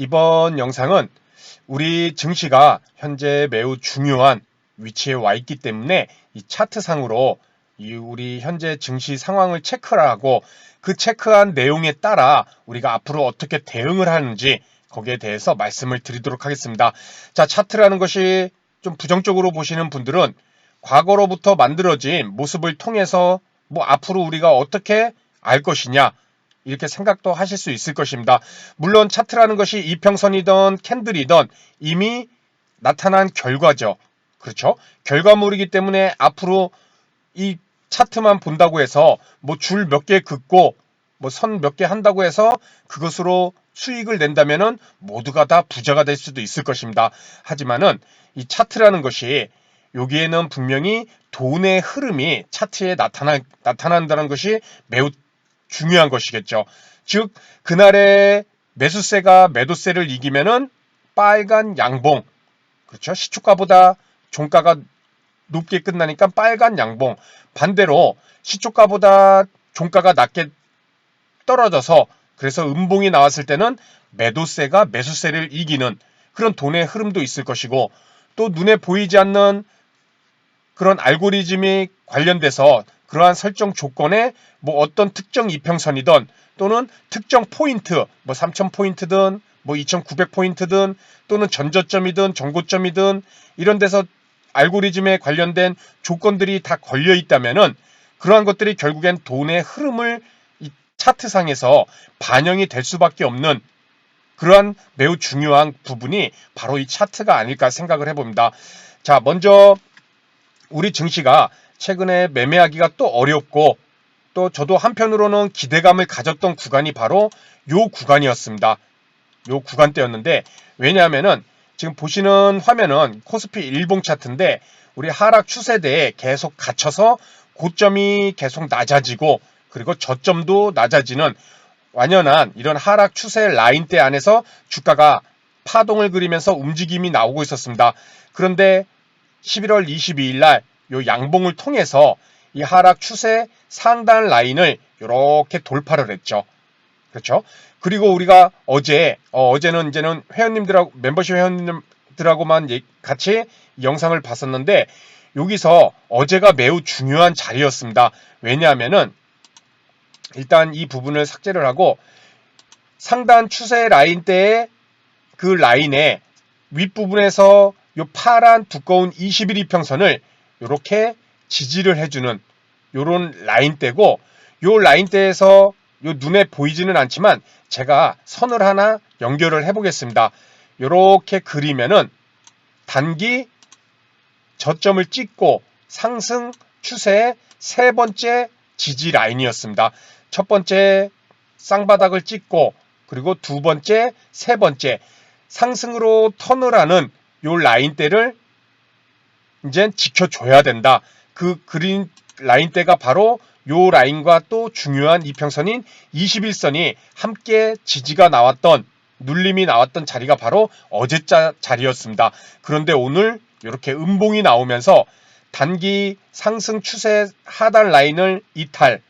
이번 영상은 우리 증시가 현재 매우 중요한 위치에 와 있기 때문에 이 차트상으로 이 우리 현재 증시 상황을 체크를 하고 그 체크한 내용에 따라 우리가 앞으로 어떻게 대응을 하는지 거기에 대해서 말씀을 드리도록 하겠습니다. 자, 차트라는 것이 좀 부정적으로 보시는 분들은 과거로부터 만들어진 모습을 통해서 뭐 앞으로 우리가 어떻게 알 것이냐 이렇게 생각도 하실 수 있을 것입니다. 물론 차트라는 것이 이평선이든 캔들이든 이미 나타난 결과죠. 그렇죠? 결과물이기 때문에 앞으로 이 차트만 본다고 해서 뭐 줄 몇 개 긋고 뭐 선 몇 개 한다고 해서 그것으로 수익을 낸다면은 모두가 다 부자가 될 수도 있을 것입니다. 하지만은 이 차트라는 것이 여기에는 분명히 돈의 흐름이 차트에 나타나, 나타난다는 것이 매우 중요한 것이겠죠. 즉, 그날의 매수세가 매도세를 이기면은 빨간 양봉, 그렇죠? 시초가보다 종가가 높게 끝나니까 빨간 양봉. 반대로 시초가보다 종가가 낮게 떨어져서 그래서 음봉이 나왔을 때는 매도세가 매수세를 이기는 그런 돈의 흐름도 있을 것이고 또 눈에 보이지 않는 그런 알고리즘이 관련돼서 그러한 설정 조건에 뭐 어떤 특정 이평선이든 또는 특정 포인트 뭐 3000포인트든 뭐 2900포인트든 또는 전저점이든 전고점이든 이런 데서 알고리즘에 관련된 조건들이 다 걸려 있다면은 그러한 것들이 결국엔 돈의 흐름을 이 차트상에서 반영이 될 수밖에 없는 그러한 매우 중요한 부분이 바로 이 차트가 아닐까 생각을 해봅니다. 자, 먼저 우리 증시가 최근에 매매하기가 또 어렵고 또 저도 한편으로는 기대감을 가졌던 구간이 바로 요 구간이었습니다. 요 구간대였는데 왜냐하면은 지금 보시는 화면은 코스피 일봉 차트인데 우리 하락 추세대에 계속 갇혀서 고점이 계속 낮아지고 그리고 저점도 낮아지는 완연한 이런 하락 추세 라인대 안에서 주가가 파동을 그리면서 움직임이 나오고 있었습니다. 그런데 11월 22일 날 요 양봉을 통해서 이 하락 추세 상단 라인을 이렇게 돌파를 했죠. 그렇죠? 그리고 우리가 어제 어, 제는 이제는 회원님들하고 멤버십 회원님들하고만 같이 영상을 봤었는데 여기서 어제가 매우 중요한 자리였습니다. 왜냐하면은 일단 이 부분을 삭제를 하고 상단 추세 라인 때의 그 라인의 윗부분에서 요 파란 두꺼운 21이평선을 이렇게 지지를 해주는 요런 라인대고 요 라인대에서 요 눈에 보이지는 않지만 제가 선을 하나 연결을 해 보겠습니다. 요렇게 그리면은 단기 저점을 찍고 상승 추세의 세 번째 지지 라인이었습니다. 첫 번째 쌍바닥을 찍고 그리고 두 번째, 세 번째 상승으로 턴을 하는 요 라인대를 이제 지켜줘야 된다. 그 그린 라인대가 바로 요 라인과 또 중요한 이평선인 21선이 함께 지지가 나왔던 눌림이 나왔던 자리가 바로 어제 자 자리였습니다. 그런데 오늘 이렇게 음봉이 나오면서 단기 상승 추세 하단 라인을 이탈,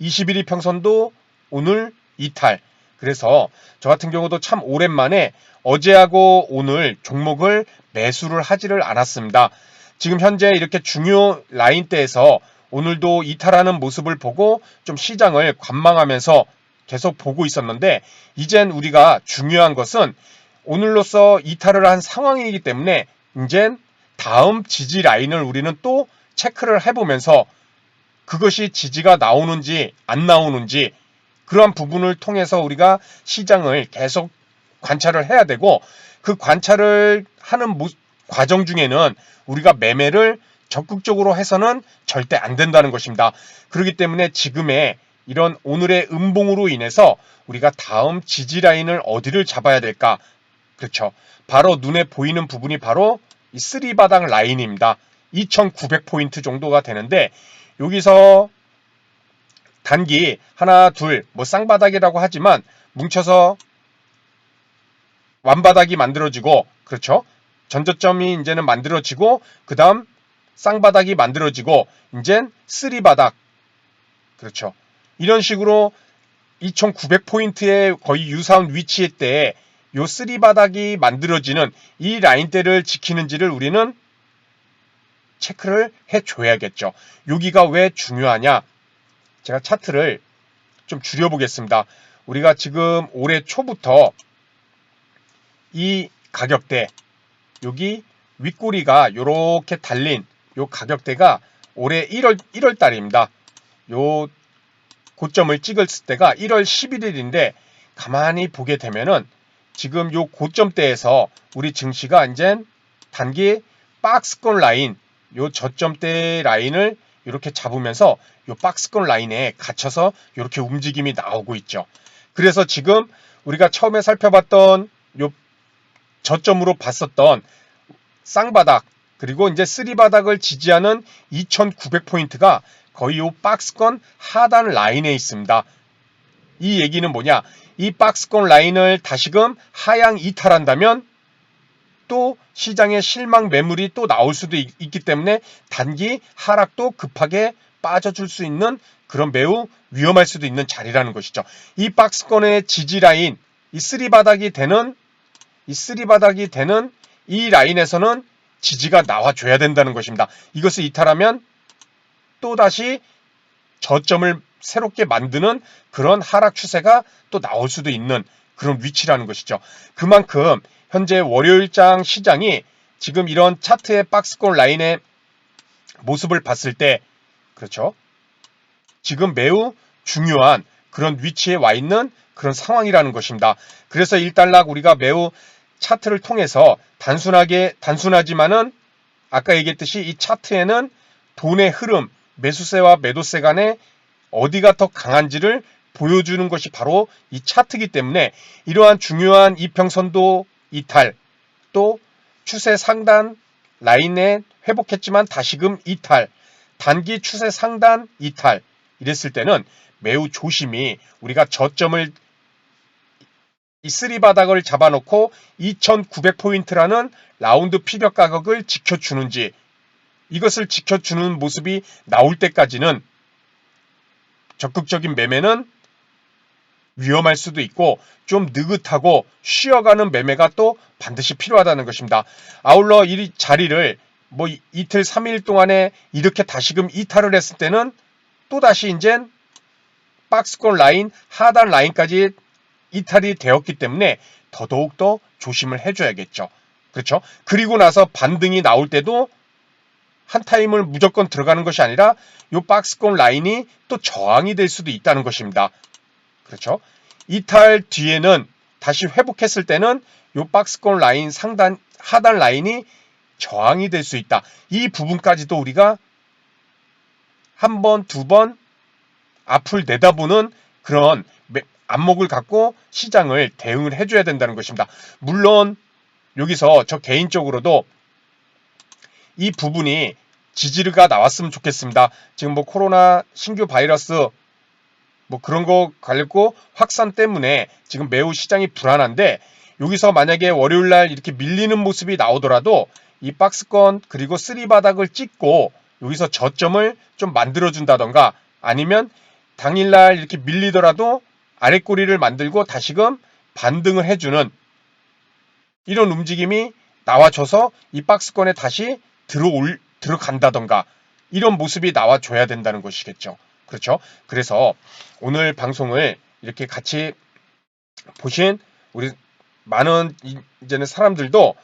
21일 평선도 오늘 이탈. 그래서 저 같은 경우도 참 오랜만에 어제하고 오늘 종목을 매수를 하지를 않았습니다. 지금 현재 이렇게 중요 라인대에서 오늘도 이탈하는 모습을 보고 좀 시장을 관망하면서 계속 보고 있었는데 이젠 우리가 중요한 것은 오늘로서 이탈을 한 상황이기 때문에 이젠 다음 지지 라인을 우리는 또 체크를 해보면서 그것이 지지가 나오는지 안 나오는지 그러한 부분을 통해서 우리가 시장을 계속 관찰을 해야 되고 그 관찰을 하는 과정 중에는 우리가 매매를 적극적으로 해서는 절대 안 된다는 것입니다. 그렇기 때문에 지금의 이런 오늘의 음봉으로 인해서 우리가 다음 지지 라인을 어디를 잡아야 될까? 그렇죠. 바로 눈에 보이는 부분이 바로 이 쓰리바닥 라인입니다. 2900포인트 정도가 되는데 여기서 단기 하나 둘 뭐 쌍바닥이라고 하지만 뭉쳐서 완바닥이 만들어지고 그렇죠. 전저점이 이제는 만들어지고 그 다음 쌍바닥이 만들어지고 이젠 쓰리바닥 그렇죠. 이런 식으로 2900포인트의 거의 유사한 위치에 때요 쓰리 바닥이 만들어지는 이 라인대를 지키는지를 우리는 체크를 해줘야겠죠. 여기가 왜 중요하냐? 제가 차트를 좀 줄여보겠습니다. 우리가 지금 올해 초부터 이 가격대 여기 윗꼬리가 이렇게 달린 요 가격대가 올해 1월 1월 달입니다. 요 고점을 찍었을 때가 1월 11일인데 가만히 보게 되면은 지금 요 고점대에서 우리 증시가 이제 단기 박스권 라인 요 저점대 라인을 이렇게 잡으면서 요 박스권 라인에 갇혀서 이렇게 움직임이 나오고 있죠. 그래서 지금 우리가 처음에 살펴봤던 요 저점으로 봤었던 쌍바닥 그리고 이제 쓰리바닥을 지지하는 2900포인트가 거의 요 박스권 하단 라인에 있습니다. 이 얘기는 뭐냐? 이 박스권 라인을 다시금 하향 이탈한다면 또 시장에 실망 매물이 또 나올 수도 있, 기 때문에 단기 하락도 급하게 빠져줄 수 있는 그런 매우 위험할 수도 있는 자리라는 것이죠. 이 박스권의 지지 라인, 이 쓰리 바닥이 되는 이 쓰리 바닥이 되는 이 라인에서는 지지가 나와줘야 된다는 것입니다. 이것을 이탈하면 또다시 저점을 새롭게 만드는 그런 하락 추세가 또 나올 수도 있는 그런 위치라는 것이죠. 그만큼 현재 월요일장 시장이 지금 이런 차트의 박스권 라인의 모습을 봤을 때 그렇죠. 지금 매우 중요한 그런 위치에 와 있는 그런 상황이라는 것입니다. 그래서 일단락 우리가 매우 차트를 통해서 단순하게 단순하지만은 아까 얘기했듯이 이 차트에는 돈의 흐름, 매수세와 매도세 간에 어디가 더 강한지를 보여주는 것이 바로 이 차트이기 때문에 이러한 중요한 이평선도 이탈 또 추세 상단 라인에 회복했지만 다시금 이탈 단기 추세 상단 이탈 이랬을 때는 매우 조심히 우리가 저점을 이 쓰리 바닥을 잡아놓고 2,900포인트라는 라운드 피력 가격을 지켜주는지 이것을 지켜주는 모습이 나올 때까지는 적극적인 매매는 위험할 수도 있고 좀 느긋하고 쉬어가는 매매가 또 반드시 필요하다는 것입니다. 아울러 이 자리를 뭐 이틀 3일 동안에 이렇게 다시금 이탈을 했을 때는 또다시 이제 박스권 라인 하단 라인까지 이탈이 되었기 때문에 더더욱더 조심을 해줘야겠죠. 그렇죠? 그리고 나서 반등이 나올 때도 한 타임을 무조건 들어가는 것이 아니라 이 박스권 라인이 또 저항이 될 수도 있다는 것입니다. 그렇죠? 이탈 뒤에는 다시 회복했을 때는 이 박스권 라인 상단 하단 라인이 저항이 될 수 있다. 이 부분까지도 우리가 한 번, 두 번 앞을 내다보는 그런 안목을 갖고 시장을 대응을 해줘야 된다는 것입니다. 물론 여기서 저 개인적으로도 이 부분이 지지가 나왔으면 좋겠습니다. 지금 뭐 코로나 신규 바이러스 뭐 그런 거 관련고 확산 때문에 지금 매우 시장이 불안한데 여기서 만약에 월요일 날 이렇게 밀리는 모습이 나오더라도 이 박스권 그리고 쓰리 바닥을 찍고 여기서 저점을 좀 만들어 준다던가 아니면 당일날 이렇게 밀리더라도 아랫꼬리를 만들고 다시금 반등을 해주는 이런 움직임이 나와줘서 이 박스권에 다시 들어올, 들어간다던가 이런 모습이 나와줘야 된다는 것이겠죠. 그렇죠? 그래서 오늘 방송을 이렇게 같이 보신 우리 많은 이제는 사람들도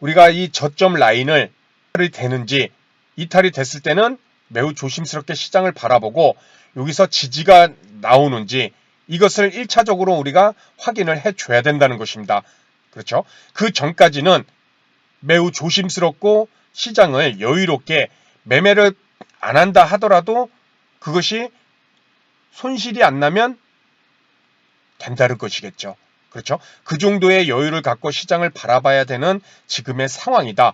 우리가 이 저점 라인을 이탈이 되는지 이탈이 됐을 때는 매우 조심스럽게 시장을 바라보고 여기서 지지가 나오는지 이것을 1차적으로 우리가 확인을 해 줘야 된다는 것입니다. 그렇죠? 그 전까지는 매우 조심스럽고 시장을 여유롭게 매매를 안 한다 하더라도 그것이 손실이 안 나면 된다는 것이겠죠. 그렇죠? 그 정도의 여유를 갖고 시장을 바라봐야 되는 지금의 상황이다.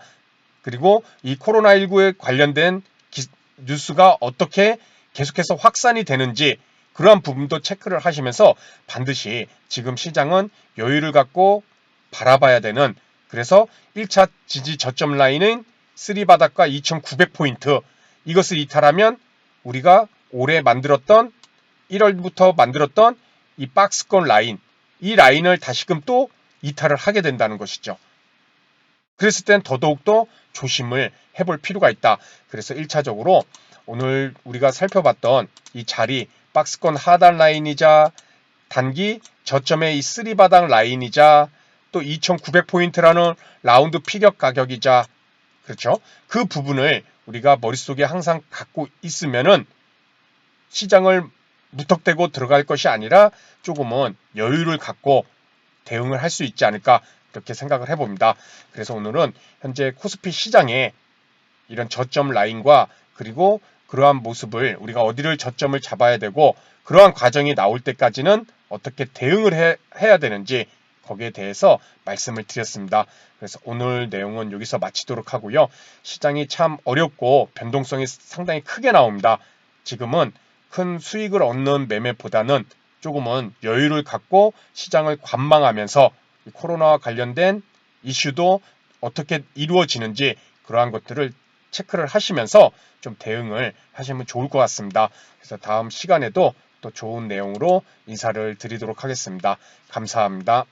그리고 이 코로나19에 관련된 기, 뉴스가 어떻게 계속해서 확산이 되는지 그러한 부분도 체크를 하시면서 반드시 지금 시장은 여유를 갖고 바라봐야 되는 그래서 1차 지지 저점 라인은 3바닥과 2900포인트 이것을 이탈하면 우리가 올해 만들었던 1월부터 만들었던 이 박스권 라인 이 라인을 다시금 또 이탈을 하게 된다는 것이죠. 그랬을 땐 더더욱더 조심을 해볼 필요가 있다. 그래서 1차적으로 오늘 우리가 살펴봤던 이 자리 박스권 하단 라인이자 단기 저점의 이 3바닥 라인이자 또 2900포인트라는 라운드 피격 가격이자 그렇죠? 그 부분을 우리가 머릿속에 항상 갖고 있으면은 시장을 무턱대고 들어갈 것이 아니라 조금은 여유를 갖고 대응을 할 수 있지 않을까 이렇게 생각을 해봅니다. 그래서 오늘은 현재 코스피 시장에 이런 저점 라인과 그리고 그러한 모습을 우리가 어디를 저점을 잡아야 되고 그러한 과정이 나올 때까지는 어떻게 대응을 해, 해야 되는지 거기에 대해서 말씀을 드렸습니다. 그래서 오늘 내용은 여기서 마치도록 하고요. 시장이 참 어렵고 변동성이 상당히 크게 나옵니다. 지금은 큰 수익을 얻는 매매보다는 조금은 여유를 갖고 시장을 관망하면서 이 코로나와 관련된 이슈도 어떻게 이루어지는지 그러한 것들을 체크를 하시면서 좀 대응을 하시면 좋을 것 같습니다. 그래서 다음 시간에도 또 좋은 내용으로 인사를 드리도록 하겠습니다. 감사합니다.